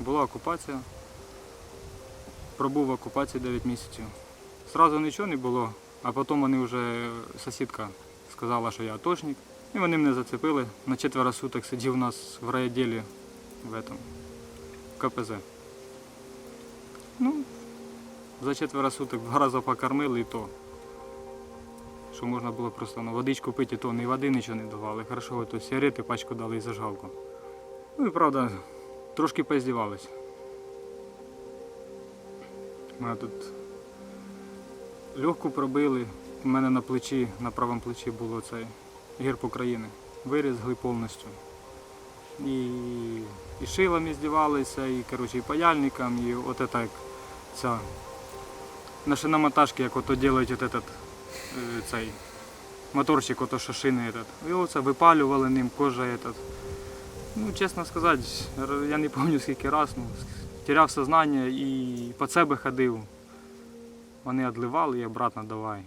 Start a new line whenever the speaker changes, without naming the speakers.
Була окупація. Пробув в окупації 9 місяців. Зразу нічого не було, а потім вони вже сусідка сказала, що я атошник. І вони мене зацепили. На четверо суток сидів у нас в райвідділі в этом, в КПЗ. Ну, за четверо суток два рази покормили і то. Що можна було просто ну, водичку пити, і то ні води нічого не давали. Хорошо, то сигарети пачку дали і зажгалку. Ну і правда, трошки поздівалися. Мене тут легку пробили. У мене на плечі, на правому плечі було цей герб України. Вирізгли повністю. І, і шилами здівалися, і, коротше, і паяльником, і от це як ця на шиномонтажці, як ото роблять от этот, е, цей моторчик, ото що шини этот. І оце випалювали ним, кожа этот. Ну, чесно сказати, я не пам'ятаю скільки раз, ну, теряв сознання і по себе ходив. Вони відливали і обратно давай.